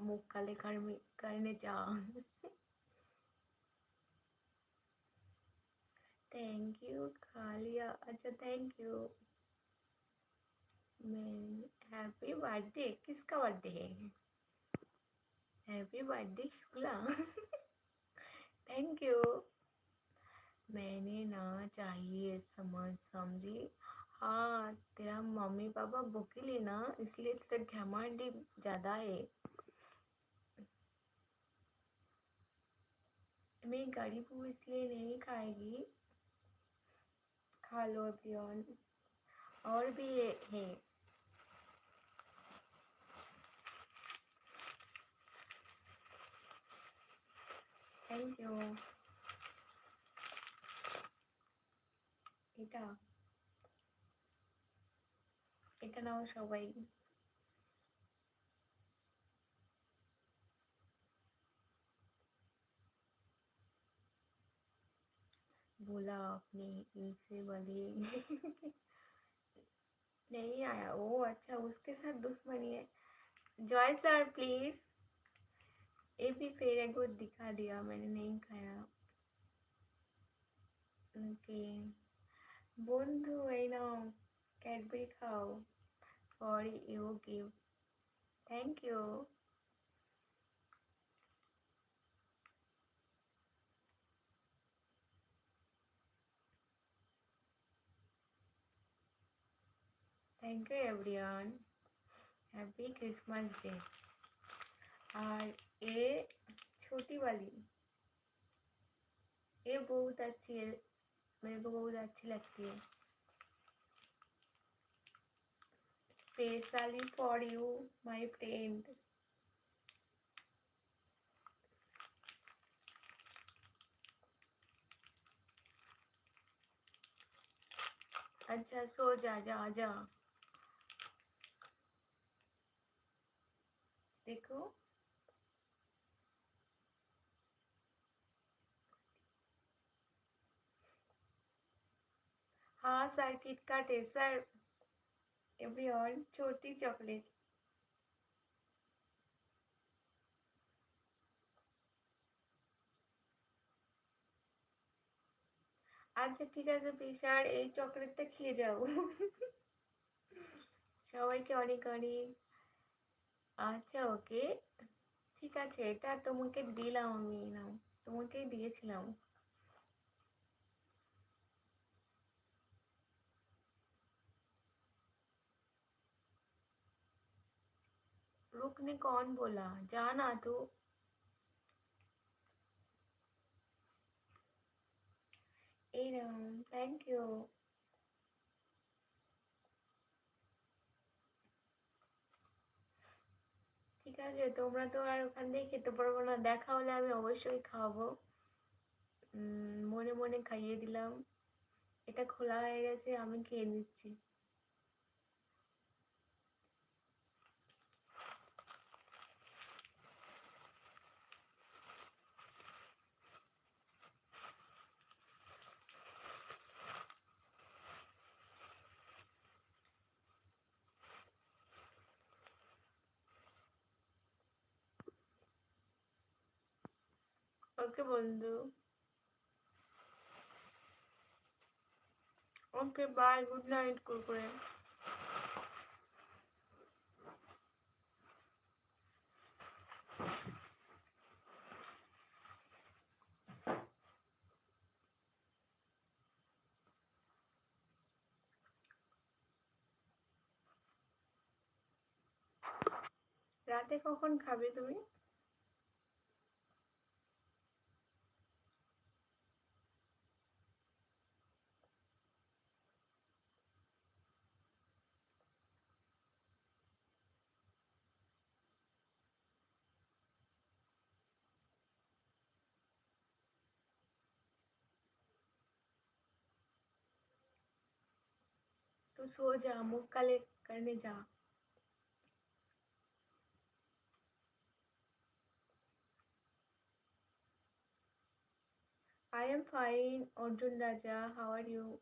मुख काले करने करने थैंक यू खा लिया अच्छा थैंक यू मैं हैप्पी बर्थडे किसका बर्थडे है? Happy birthday Shukla. Thank you मैंने ना चाहिए समझ, समझी। हाँ तेरा मम्मी पापा भूखी ना, इसलिए तेरा घमंडी ज़्यादा है। मैं गरीब हूँ इसलिए नहीं खाएगी खा लो एवरीवन और भी है থ্যাংক ইউ এটা এটা নাও সবাই बोला आपने इनसे वाली नहीं आया ओ अच्छा उसके साथ दुश्मनी है जॉय सर प्लीज ये भी फिर एक को दिखा दिया मैंने नहीं खाया ओके বন্ধু এই নাও ক্যাডবেরি খাও for you gift thank you Thank you everyone happy Christmas day और ये छोटी वाली। ये बहुत अच्छी है। मेरे को बहुत अच्छी लगती है। Specially for you my friend अच्छा सो जा जा जा। देखो हाँ सर किटकैट है सर एवरीवन छोटी चॉकलेट আচ্ছা ঠিক আছে পিসার এই চকলেটটা খেয়ে যাও সবাইকে অনেক অনেক আচ্ছা ওকে ঠিক আছে এটা তোমাকে দিলাম আমি নাও তোমাকেই দিয়েছিলাম रुकने कौन बोला जाना तू एरम थैंक यू আছে তোমরা তো আর ওখান থেকে খেতে পারব না। দেখা হলে আমি অবশ্যই খাওয়াবো মনে মনে খাইয়ে দিলাম। এটা খোলা হয়ে গেছে, আমি খেয়ে নিচ্ছি। ওকে বন্ধু। Okay bye good night Kurkure. রাতে কখন খাবে তুমি? तो सो जा मुख काले करने जा I am fine, Arjun Raja. How are you?